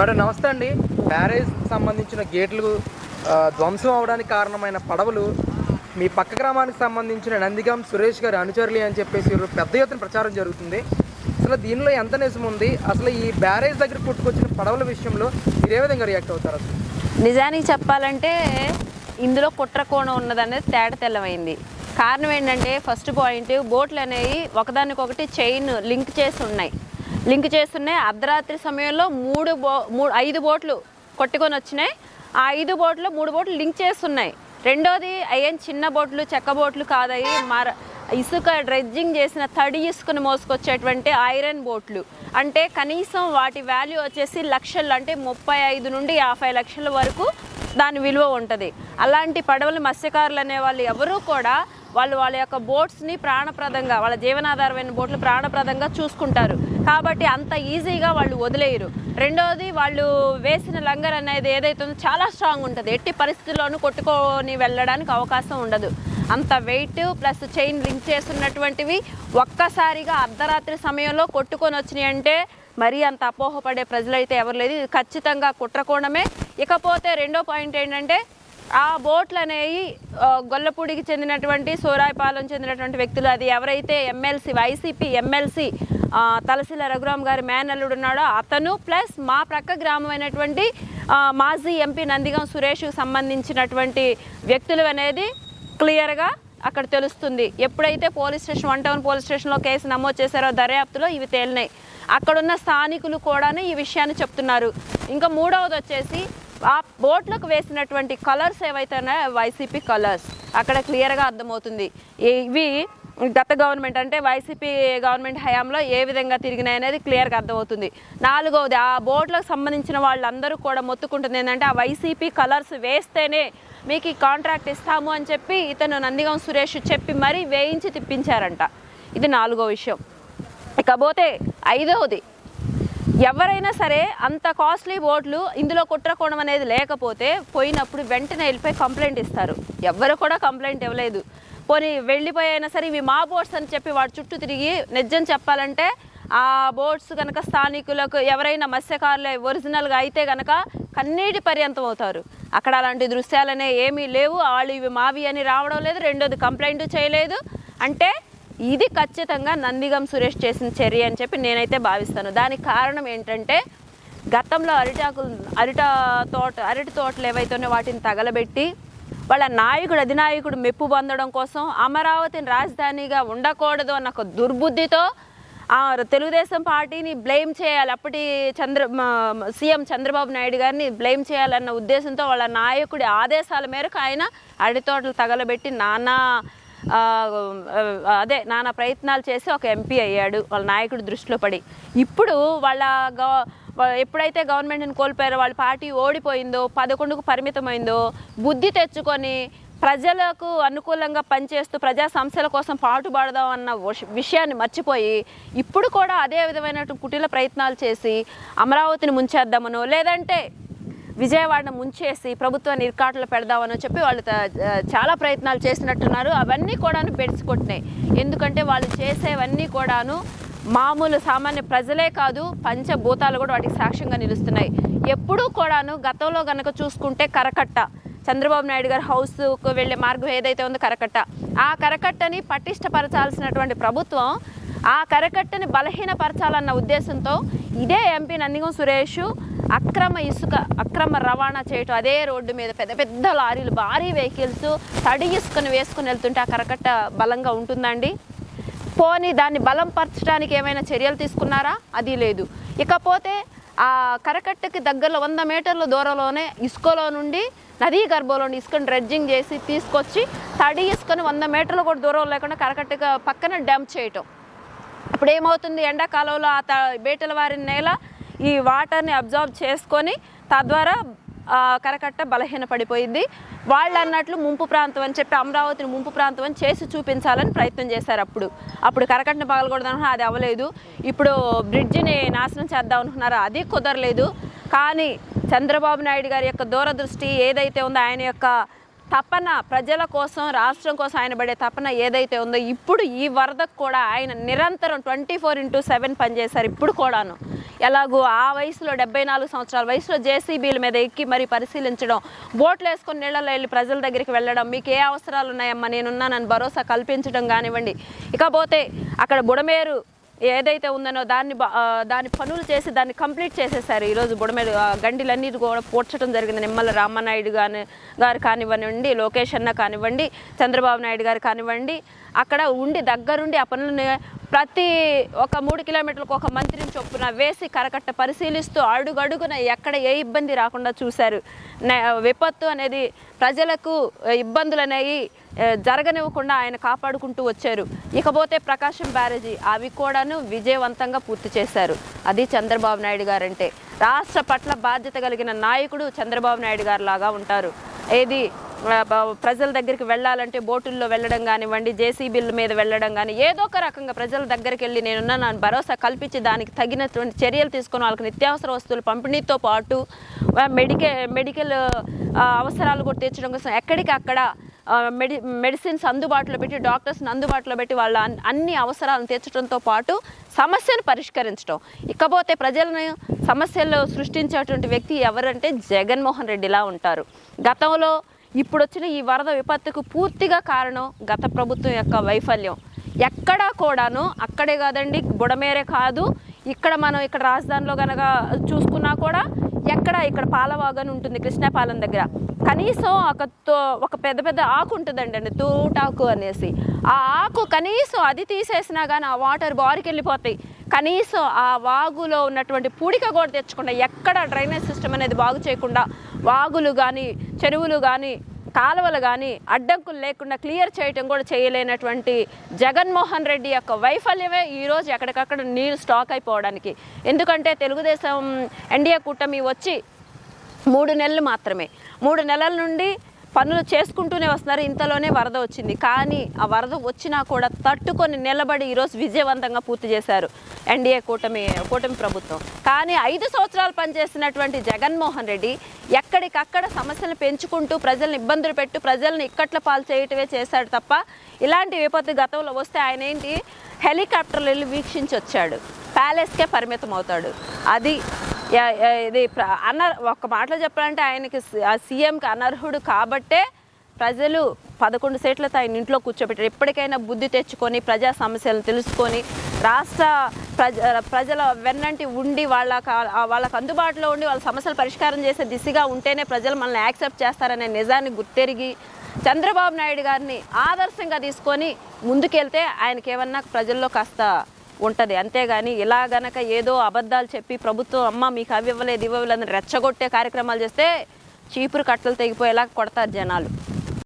Madam నమస్తే అండి. Barrage సంబంధించిన గేట్లు ధ్వంసం అవడానికి కారణమైన పడవలు మీ పక్క గ్రామానికి సంబంధించిన నందిగాం సురేష్ గారి అనుచరులు అని చెప్పేసి పెద్ద ఎత్తున ప్రచారం జరుగుతుంది. అసలు దీనిలో ఎంత నిజం ఉంది? అసలు ఈ బ్యారేజ్ దగ్గర పుట్టుకొచ్చిన పడవల విషయంలో మీరు ఏ విధంగా రియాక్ట్ అవుతారు అసలు? నిజానికి చెప్పాలంటే ఇందులో కుట్ర కోణం ఉన్నదనేది తేట తెల్లమైంది. కారణం ఏంటంటే ఫస్ట్ పాయింట్ బోట్లు అనేవి ఒకదానికొకటి చైన్ లింక్ చేసి ఉన్నాయి. లింక్ చేస్తున్నాయి. అర్ధరాత్రి సమయంలో మూడు బో మూడు ఐదు బోట్లు కొట్టుకొని వచ్చినాయి. ఆ ఐదు బోట్లు మూడు బోట్లు లింక్ చేస్తున్నాయి. రెండోది అయ్యేం చిన్న బోట్లు చెక్క బోట్లు కాదయి మర ఇసుక డ్రెడ్జింగ్ చేసిన తడి ఇసుకను మోసుకొచ్చేటువంటి ఐరన్ బోట్లు. అంటే కనీసం వాటి వాల్యూ వచ్చేసి లక్షలు అంటే ముప్పై ఐదు నుండి యాభై లక్షల వరకు దాని విలువ ఉంటుంది. అలాంటి పడవలు మత్స్యకారులు అనే వాళ్ళు ఎవరూ కూడా వాళ్ళు వాళ్ళ యొక్క బోట్స్ని ప్రాణప్రదంగా వాళ్ళ జీవనాధారమైన బోట్లు ప్రాణప్రదంగా చూసుకుంటారు. కాబట్టి అంత ఈజీగా వాళ్ళు వదిలేయరు. రెండోది వాళ్ళు వేసిన లంగర్ అనేది ఏదైతే ఉందో చాలా స్ట్రాంగ్ ఉంటుంది. ఎట్టి పరిస్థితుల్లోనూ కొట్టుకొని వెళ్ళడానికి అవకాశం ఉండదు. అంత వెయిట్ ప్లస్ చైన్ లింక్ చేస్తున్నటువంటివి ఒక్కసారిగా అర్ధరాత్రి సమయంలో కొట్టుకొని వచ్చినాయి అంటే మరీ అంత అపోహపడే ప్రజలైతే ఎవరు లేదు. ఇది ఖచ్చితంగా కుట్రకోణమే. ఇకపోతే రెండో పాయింట్ ఏంటంటే ఆ బోట్లు అనేవి గొల్లపూడికి చెందినటువంటి సోరాయిపాలెం చెందినటువంటి వ్యక్తులు అది ఎవరైతే MLC YCP MLC Talasila Raghuram గారి మేనల్లుడు ఉన్నాడో. అతను ప్లస్ మా ప్రక్క గ్రామం అయినటువంటి మాజీ ఎంపీ నందిగం సురేష్కు సంబంధించినటువంటి వ్యక్తులు అనేది క్లియర్గా అక్కడ తెలుస్తుంది. ఎప్పుడైతే police station one town police స్టేషన్లో కేసు నమోదు చేశారో దర్యాప్తులో ఇవి తేలినాయి. అక్కడున్న స్థానికులు కూడానే ఈ విషయాన్ని చెప్తున్నారు. ఇంకా మూడవది వచ్చేసి ఆ బోట్లకు వేసినటువంటి కలర్స్ ఏవైతే ఉన్నాయో వైసీపీ కలర్స్. అక్కడ క్లియర్గా అర్థమవుతుంది. ఇవి గత గవర్నమెంట్ అంటే వైసీపీ గవర్నమెంట్ హయాంలో ఏ విధంగా తిరిగినాయి అనేది క్లియర్గా అర్థమవుతుంది. నాలుగవది ఆ బోర్డులకు సంబంధించిన వాళ్ళందరూ కూడా మొత్తుకుంటుంది ఏంటంటే ఆ వైసీపీ కలర్స్ వేస్తేనే మీకు ఈ కాంట్రాక్ట్ ఇస్తాము అని చెప్పి ఇతను నందిగం సురేష్ చెప్పి మరీ వేయించి తిప్పించారంట. ఇది నాలుగో విషయం. ఇకపోతే ఐదవది ఎవరైనా సరే అంత కాస్ట్లీ ఓట్లు ఇందులో కుట్రకోణం అనేది లేకపోతే పోయినప్పుడు వెంటనే వెళ్ళిపోయి కంప్లైంట్ ఇస్తారు. ఎవరు కూడా కంప్లైంట్ ఇవ్వలేదు. పోనీ వెళ్ళిపోయినా సరే ఇవి మా బోట్స్ అని చెప్పి వాడు చుట్టూ తిరిగి నిజం చెప్పాలంటే ఆ బోట్స్ కనుక స్థానికులకు ఎవరైనా మత్స్యకారులు ఒరిజినల్గా అయితే కనుక కన్నీటి పర్యంతం అవుతారు. అక్కడ అలాంటి దృశ్యాలనే ఏమీ లేవు. వాళ్ళు ఇవి మావి అని రావడం లేదు. రెండోది కంప్లైంట్ చేయలేదు. అంటే ఇది ఖచ్చితంగా నందిగం సురేష్ చేసిన చర్య అని చెప్పి నేనైతే భావిస్తాను. దానికి కారణం ఏంటంటే గతంలో అరిటాకులు అరిట తోట అరటి తోటలు ఏవైతేనే వాటిని తగలబెట్టి వాళ్ళ నాయకుడు అధినాయకుడు మెప్పు పొందడం కోసం అమరావతిని రాజధానిగా ఉండకూడదు అన్న ఒక దుర్బుద్ధితో ఆ తెలుగుదేశం పార్టీని బ్లేమ్ చేయాలి. అప్పటి చంద్ర సీఎం చంద్రబాబు నాయుడు గారిని బ్లేమ్ చేయాలన్న ఉద్దేశంతో వాళ్ళ నాయకుడి ఆదేశాల మేరకు ఆయన అడితోటలు తగలబెట్టి నానా అదే నానా ప్రయత్నాలు చేసి ఒక ఎంపీ అయ్యాడు వాళ్ళ నాయకుడి దృష్టిలో పడి. ఇప్పుడు వాళ్ళ గవ ఎప్పుడైతే గవర్నమెంట్ని కోల్పోయారో వాళ్ళ పార్టీ ఓడిపోయిందో పదకొండుకు పరిమితమైందో బుద్ధి తెచ్చుకొని ప్రజలకు అనుకూలంగా పనిచేస్తూ ప్రజా సమస్యల కోసం పాటుపడదాం అన్న విషయాన్ని మర్చిపోయి ఇప్పుడు కూడా అదే విధమైన కుటిల ప్రయత్నాలు చేసి అమరావతిని ముంచేద్దామనో లేదంటే విజయవాడను ముంచేసి ప్రభుత్వాన్ని నిర్కాటలు పెడదామని చెప్పి వాళ్ళు చాలా ప్రయత్నాలు చేసినట్టున్నారు. అవన్నీ కూడాను బెడ్స్ కొట్టినాయి. ఎందుకంటే వాళ్ళు చేసేవన్నీ కూడాను మామూలు సామాన్య ప్రజలే కాదు పంచభూతాలు కూడా వాటికి సాక్ష్యంగా నిలుస్తున్నాయి. ఎప్పుడూ కూడాను గతంలో గనక చూసుకుంటే కరకట్ట. చంద్రబాబు నాయుడు గారి హౌస్కు వెళ్ళే మార్గం ఏదైతే ఉందో కరకట్ట. ఆ కరకట్టని పటిష్టపరచాల్సినటువంటి ప్రభుత్వం ఆ కరకట్టని బలహీనపరచాలన్న ఉద్దేశంతో ఇదే ఎంపీ నందిగం సురేష్ అక్రమ ఇసుక అక్రమ రవాణా చేయటం అదే రోడ్డు మీద పెద్ద పెద్ద లారీలు భారీ వెహికల్స్ తడి ఇసుకను వేసుకుని వెళ్తుంటే ఆ కరకట్ట బలంగా ఉంటుందండి పోని దాన్ని బలం పరచడానికి ఏమైనా చర్యలు తీసుకున్నారా? అది లేదు. ఇకపోతే ఆ కరకట్టకి దగ్గరలో వంద మీటర్ల దూరంలోనే ఇసుకలో నుండి నదీ గర్భంలో ఇసుకను డ్రెడ్జింగ్ చేసి తీసుకొచ్చి తడి ఇసుకను వంద మీటర్లు కూడా దూరం లేకుండా కరకట్టకి పక్కన డంప్ చేయటం. ఇప్పుడు ఏమవుతుంది? ఎండాకాలంలో ఆ త బేటల వారి నేల ఈ వాటర్ని అబ్జర్వ్ చేసుకొని తద్వారా కరకట్ట బలహీన పడిపోయింది. వాళ్ళు అన్నట్లు ముంపు ప్రాంతం అని చెప్పి అమరావతిని ముంపు ప్రాంతం అని చేసి చూపించాలని ప్రయత్నం చేశారు అప్పుడు. అప్పుడు కరకట్టను పగలకూడదు అనుకున్నా అది అవ్వలేదు. ఇప్పుడు బ్రిడ్జిని నాశనం చేద్దాం అనుకున్నారు? అది కుదరలేదు. కానీ చంద్రబాబు నాయుడు గారి యొక్క దూరదృష్టి ఏదైతే ఉందో ఆయన యొక్క తపన ప్రజల కోసం రాష్ట్రం కోసం ఆయన పడే తపన ఏదైతే ఉందో ఇప్పుడు ఈ వరదకు కూడా ఆయన నిరంతరం ట్వంటీ ఫోర్ ఇంటూ సెవెన్ పనిచేశారు ఇప్పుడు కూడాను. ఎలాగో ఆ వయసులో డెబ్బై నాలుగు సంవత్సరాల వయసులో జేసీబీల మీద ఎక్కి మరి పరిశీలించడం బోట్లు వేసుకొని నీళ్ళలో వెళ్ళి ప్రజల దగ్గరికి వెళ్ళడం మీకు ఏ అవసరాలు ఉన్నాయమ్మా? నేనున్నానని భరోసా కల్పించడం కానివ్వండి. ఇకపోతే అక్కడ బుడమేరు ఏదైతే ఉందనో దాన్ని బా- దాని పనులు చేసి దాన్ని కంప్లీట్ చేసేసారు. ఈరోజు బుడమేరు గండిలన్నీ కూడా పూడ్చడం జరిగింది. నిమ్మల రామనాయుడు గాని గారు కానివ్వండి లోకేష్ అన్న కానివ్వండి చంద్రబాబు నాయుడు గారు కానివ్వండి అక్కడ ఉండి దగ్గరుండి ఆ పనులను ప్రతి ఒక మూడు కిలోమీటర్లకు ఒక మంత్రిని చొప్పున వేసి కరకట్ట పరిశీలిస్తూ అడుగడుగున ఎక్కడ ఏ ఇబ్బంది రాకుండా చూశారు. విపత్తు అనేది ప్రజలకు ఇబ్బందులు అనేవి జరగనివ్వకుండా ఆయన కాపాడుకుంటూ వచ్చారు. ఇకపోతే ప్రకాశం బ్యారేజీ అవి కూడాను విజయవంతంగా పూర్తి చేశారు. అది చంద్రబాబు నాయుడు గారంటే. రాష్ట్ర పట్ల బాధ్యత కలిగిన నాయకుడు చంద్రబాబు నాయుడు గారు లాగా ఉంటారు. ఏది ప్రజల దగ్గరికి వెళ్ళాలంటే బోటుల్లో వెళ్ళడం కానివ్వండి జేసీబీల మీద వెళ్ళడం కానీ ఏదో ఒక రకంగా ప్రజల దగ్గరికి వెళ్ళి నేనున్న నా భరోసా కల్పించి దానికి తగినటువంటి చర్యలు తీసుకొని వాళ్ళకి నిత్యావసర వస్తువులు పంపిణీతో పాటు మెడికే మెడికల్ అవసరాలు కూడా తీర్చడం కోసం ఎక్కడికక్కడ మెడి మెడిసిన్స్ అందుబాటులో పెట్టి డాక్టర్స్ని అందుబాటులో పెట్టి వాళ్ళ అన్ని అవసరాలను తీర్చడంతో పాటు సమస్యను పరిష్కరించడం. ఇకపోతే ప్రజలను సమస్యలు సృష్టించేటువంటి వ్యక్తి ఎవరంటే జగన్మోహన్ రెడ్డిలా ఉంటారు. గతంలో ఇప్పుడు వచ్చిన ఈ వరద విపత్తుకు పూర్తిగా కారణం గత ప్రభుత్వం యొక్క వైఫల్యం. ఎక్కడా కూడాను అక్కడే కాదండి బుడమేరే కాదు. ఇక్కడ మనం ఇక్కడ రాజధానిలో కనుక చూసుకున్నా కూడా ఎక్కడ ఇక్కడ పాలవాగని ఉంటుంది కృష్ణాపాలెం దగ్గర. కనీసం ఒక తో- ఒక పెద్ద పెద్ద ఆకు ఉంటుందండి అండి తూటాకు అనేసి. ఆ ఆకు కనీసం అది తీసేసినా కానీ ఆ వాటర్ బారికి వెళ్ళిపోతాయి. కనీసం ఆ వాగులో ఉన్నటువంటి పూడిక కూడా తెచ్చకుండా ఎక్కడ డ్రైనేజ్ సిస్టమ్ అనేది బాగు చేయకుండా వాగులు కానీ చెరువులు కానీ కాలువలు కానీ అడ్డంకులు లేకుండా క్లియర్ చేయటం కూడా చేయలేనటువంటి జగన్మోహన్ రెడ్డి యొక్క వైఫల్యమే ఈరోజు ఎక్కడికక్కడ నీరు స్టాక్ అయిపోవడానికి. ఎందుకంటే తెలుగుదేశం ఎన్డీఏ కూటమి వచ్చి మూడు నెలలు మాత్రమే. మూడు నెలల నుండి పనులు చేసుకుంటూనే వస్తున్నారు. ఇంతలోనే వరద వచ్చింది. కానీ ఆ వరద వచ్చినా కూడా తట్టుకొని నిలబడి ఈరోజు విజయవంతంగా పూర్తి చేశారు ఎన్డీఏ కూటమి కూటమి ప్రభుత్వం. కానీ ఐదు సంవత్సరాలు పనిచేసినటువంటి జగన్మోహన్ రెడ్డి ఎక్కడికక్కడ సమస్యలు పెంచుకుంటూ ప్రజల్ని ఇబ్బందులు పెట్టు ప్రజల్ని ఇక్కట్ల పాలు చేయటమే చేశాడు తప్ప ఇలాంటి విపత్తు గతంలో వస్తే ఆయన ఏంటి? హెలికాప్టర్లు వెళ్ళి వీక్షించి వచ్చాడు ప్యాలెస్కే పరిమితం అవుతాడు అది ఇది ప్ర- ఒక్క మాటలో చెప్పాలంటే ఆయనకి ఆ సీఎంకి అనర్హుడు కాబట్టే ప్రజలు పదకొండు సీట్లతో ఆయన ఇంట్లో కూర్చోబెట్టారు. ఎప్పటికైనా బుద్ధి తెచ్చుకొని ప్రజా సమస్యలను తెలుసుకొని రాష్ట్ర ప్రజ ప్రజల వెన్నంటి ఉండి వాళ్ళ వాళ్ళకు అందుబాటులో ఉండి వాళ్ళ సమస్యలు పరిష్కారం చేసే దిశగా ఉంటేనే ప్రజలు మనల్ని యాక్సెప్ట్ చేస్తారనే నిజాన్ని గుర్తెరిగి చంద్రబాబు నాయుడు గారిని ఆదర్శంగా తీసుకొని ముందుకెళ్తే ఆయనకి ఏమన్నా ప్రజల్లో కాస్త ఉంటుంది. అంతేగాని ఇలా గనక ఏదో అబద్ధాలు చెప్పి ప్రభుత్వం అమ్మ మీకు అవి ఇవ్వలేదు ఇవ్వలేదు అని రెచ్చగొట్టే కార్యక్రమాలు చేస్తే చీపురు కట్టలు తెగిపోయేలా కొడతారు జనాలు.